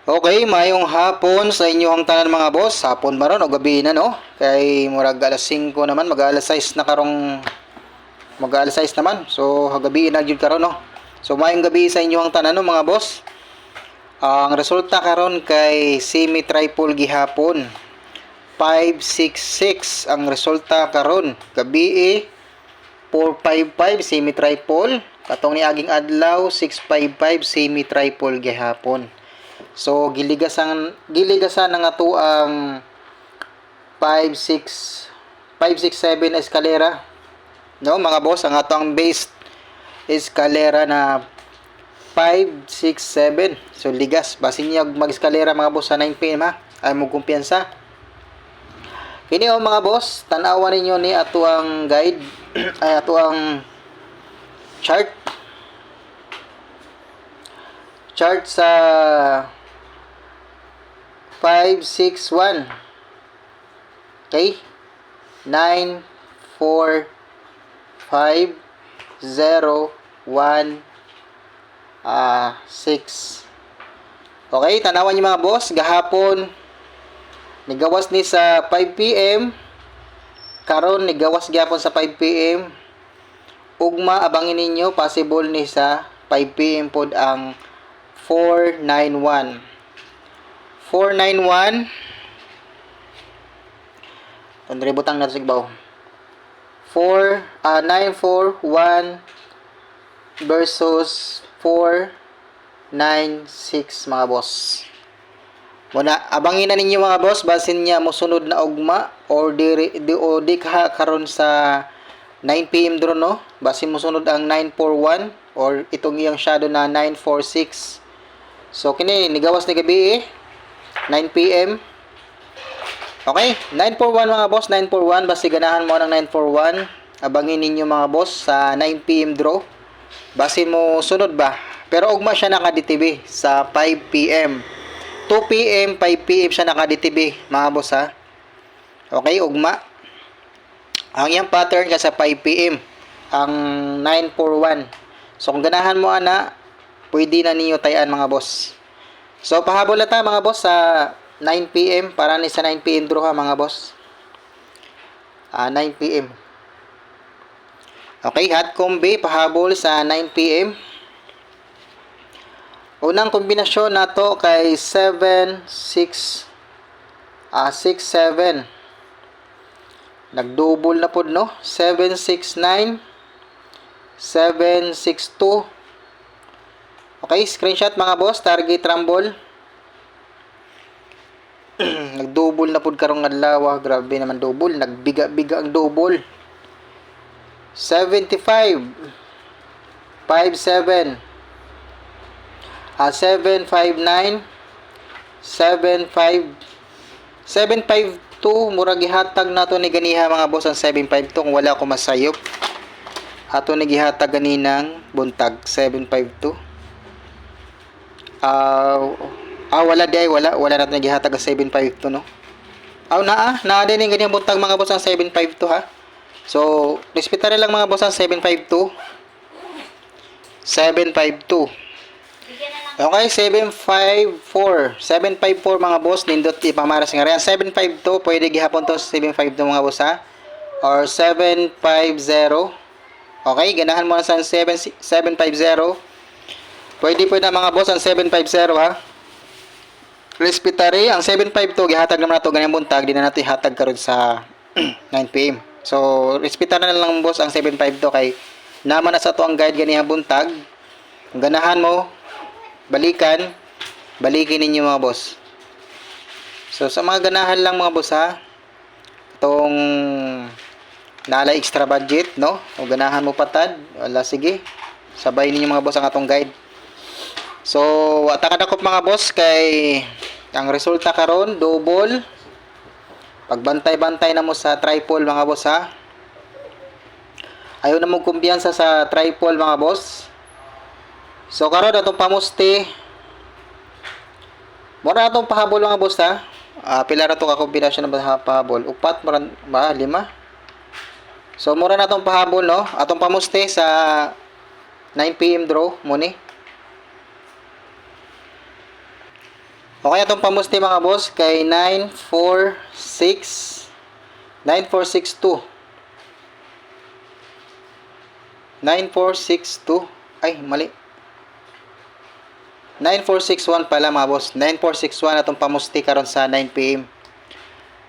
Okay, mayong hapon sa inyong tanan mga boss. Hapon ba ron o gabi na no? Kay murag alas 5 naman, mag alas 6 na karong mag alas 6 naman. So gabi na gyud karon no. So mayong gabi sa inyong tanan no mga boss. Ang resulta karon kay semi triple gihapon. 566 ang resulta karon. Gabi eh 455 semi triple. Katong ni aging adlaw 655 semi triple gihapon. So giligasan giligasan na nga to ang 56 567 eskalera. No, mga boss, ang ato ang base eskalera na 567. So ligas basin niya mag-eskalera mga boss sa 9 PM ha. Ay mo kumpiyansa. Kini o mga boss, tanawan ninyo ni ato ang guide ay ato ang chart chart sa 561 okay? 9 4 5 0 1 ah 6 okay tanawan niyo mga boss. Gahapon nigawas ni sa 5 PM karon nigawas gyapon sa 5 PM ugma abangin ninyo possible ni sa 5 PM pod ang 491 491 Tandre butang na sigbaw 4 ah 941 versus 496 mga boss Muna, abangin na ninyo mga boss, basin niya mosunod na ugma or di, di, o di ka karon sa 9pm drone no? Basin mosunod ang 941 or itong iyang shadow na 946. So kini nigawas ni gabi eh. 9pm. Okay, 941 mga boss, 941 basi ganahan mo ng 941. Abangin ninyo mga boss sa 9pm draw. Basin mo sunod ba? Pero ugma siya naka-DTV sa 5pm. 2 p.m., 5 p.m. siya naka-DTV, mga boss ha. Okay, ugma. Ang iyang pattern ka sa 5 p.m. Ang 941. So, kung ganahan mo ana, pwede na ninyo tayan mga boss. So, pahabol na tayo mga boss sa 9 p.m. Para ni sa 9 p.m. draw ha mga boss. Ah, 9 p.m. Okay, hot combi, pahabol sa 9 p.m. Unang kombinasyon nato kay 7 6 ah 6 7. Nagdouble na pod no. 7 6 9 7 6 2. Okay, screenshot mga boss, target rumble. Nagdouble na pod karong adlaw, ah. grabe naman double, nagbiga-biga ang double. 75 57 Ah, 759 75 752 mura gihatag nato ni ganiha mga boss ang 752 kung wala ko masayop. Ato ni gihatag ganinang buntag 752. Ah, ah wala di wala wala nato ni gihatag ang 752 no. Aw naa, naa din yung ganyan buntag mga boss ang 752 ha. So, respetar lang mga boss ang 752. 752. Okay, 754. 754 mga boss, nindot ipamaras nga rin. 752, pwede gihapon to 752 mga boss ha. Or 750. Okay, ganahan mo na sa 7, 750. Pwede po na mga boss ang 750 ha. Respetary, ang 752 gihatag naman nato ganyan buntag, di na nato ihatag karon sa 9 PM. So, respetar na lang boss ang 752 kay naman na sa to ang guide ganihang buntag. Ganahan mo, balikan, balikin ninyo mga boss. So, sa mga ganahan lang mga boss ha, itong nala extra budget, no? O ganahan mo patad, wala sige, sabay ninyo mga boss ang atong guide. So, atakadakop mga boss kay ang resulta karon double pagbantay-bantay na mo sa tripod mga boss ha. Ayaw na mo kumpiyansa sa tripod mga boss. So karon atong pamusti. Mura atong pahabol mga boss ha. Ah, pila ra to ka kombinasyon ng pahabol? Upat mura ba lima? So mura na atong pahabol no. Atong pamusti sa 9 PM draw mo ni. Okay, itong pamusti mga boss kay 946 9462 9462 ay mali. 9461 pala mga boss. 9461 atong pamusti karon sa 9pm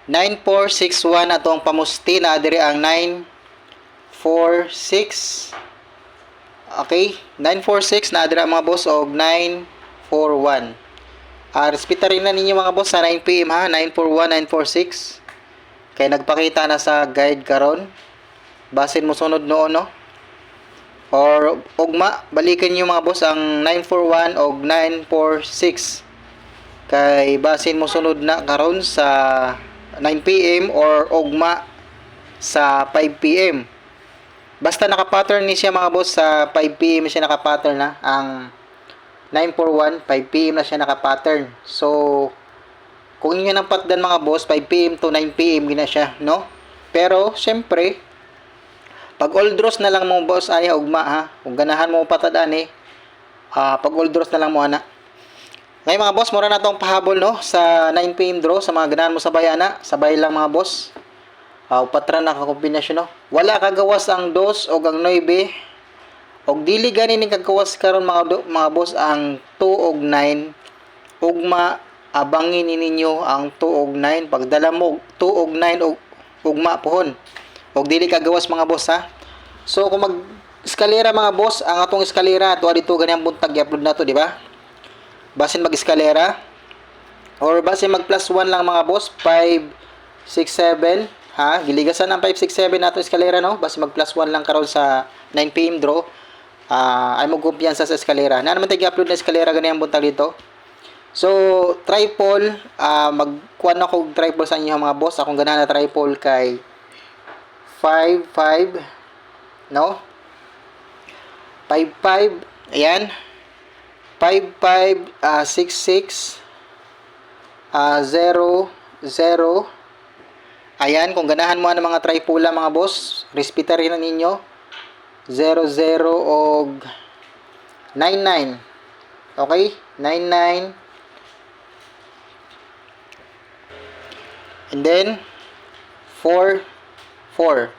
9461 atong pamusti na diri ang 946 okay 946 na diri mga boss og 941 Ah, respeta rin na ninyo mga boss sa 9pm ha? 941 946 kay nagpakita na sa guide karon basin mo sunod noon no? Or ugma balikan nyo mga boss ang 941 og 946 kay basin mo sunod na karon sa 9pm or ugma sa 5pm basta naka-pattern ni siya mga boss sa 5pm siya naka-pattern na ang 941 5pm na siya naka-pattern. So kung inyo nang patdan mga boss 5pm to 9pm gina siya no? Pero syempre pag old draws na lang mo boss ay ugma ha? Kung ganahan mo patadaan eh ah, pag old draws na lang mo ana. Ngayon mga boss mura na tong pahabol no? Sa 9pm draw sa mga ganahan mo sa bayana sabay lang mga boss. Uh, patra na ka kombinasyon no? Wala kagawas ang dos o ang 9 og dili gani ning kagawas karon mga mga boss ang 2 og 9 ugma abangin ni ninyo ang 2 og 9 pagdala mo 2 og 9 og ugma pohon og dili kagawas mga boss ha? So kung mag eskalera mga boss ang atong eskalera to dito gani ang buntag i-upload na to di ba? Basin mag eskalera or basin mag plus 1 lang mga boss 5 6 7 ha? Giligasan ang 5 6 7 nato eskalera no? Basin mag plus 1 lang karon sa 9 pm draw ah ay mo kumpiyansa sa eskalera na naman tayo upload na eskalera gani ang buntag dito So, tripod, ah magkuha na ko tripod sa inyo mga boss. Akong gana na tripod kay 5, 5, no? 5, 5, ayan. 5, 5, ah 6, 6, ah 0, 0. Ayan, kung ganahan mo ang mga tripod mga boss, respeta rin ninyo. 0, 0, og 9, 9. Okay? 9, 9. And then, 4, 4.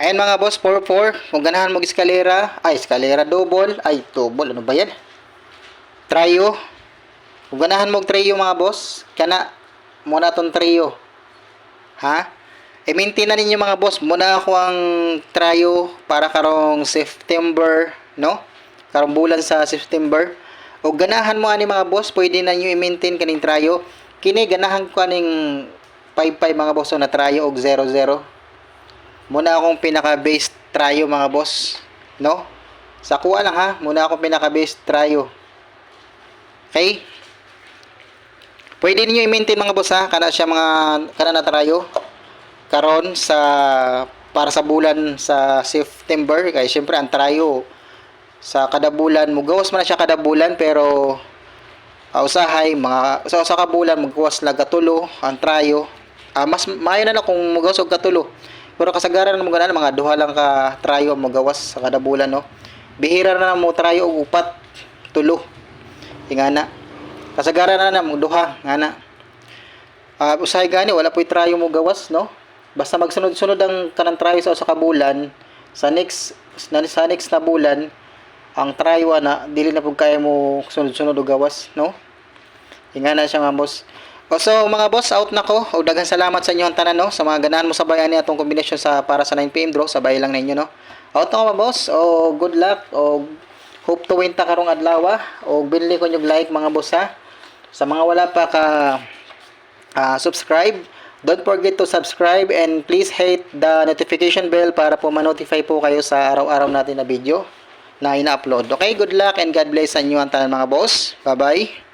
Ayan mga boss, 4, 4. Kung ganahan mo eskalera, ay, eskalera double, ay, double, ano ba yan? Trio. Kung ganahan mo trio mga boss, kana, muna tong trio. Ha? I-maintain na ninyo mga boss, muna ako ang trio para karong September, no? Karong bulan sa September. O ganahan mo ani mga boss, pwede na nyo i-maintain kaning trio kini ganahan ko aning 55 mga boss na tryo og 00 muna akong pinaka base tryo mga boss no? Sa kuha lang ha? Muna akong pinaka base tryo okay? Pwede niyo i-maintain mga boss ha? Kana siya mga kana na tryo karon sa para sa bulan sa September. Kay syempre ang tryo sa kada bulan mugawas man siya kada bulan pero uh, usahay mga sa usa ka bulan magkuwas la gatulo ang trayo. Uh, mas maayo na na kung mugawas og gatulo pero kasagaran mo ganan mga duha lang ka trayo mo gawas sa kada bulan no? Bihira na mo trayo og upat tulo. Ingana kasagaran na na mo duha ngana uh, usahay gani wala po'y trayo mo gawas no basta magsunod-sunod ang kanang trayo sa usa ka bulan sa next sa next na bulan ang trayo na dili na pug kaya mo sunod-sunod og gawas no? Inga na siya mga boss. O so mga boss out na ko. O daghang salamat sa inyo ang tanan no? Sa mga ganahan mo sa bayani atong kombinasyon sa para sa 9pm draw sabay lang ninyo no? Out na ko mga boss. O good luck. O hope to win ta karong adlaw o binli ko yung like mga boss ha? Sa mga wala pa ka uh, subscribe Don't forget to subscribe and please hit the notification bell para po ma-notify po kayo sa araw-araw natin na video na ina-upload. Okay, good luck and God bless sa inyo ang tanan mga boss. Bye-bye.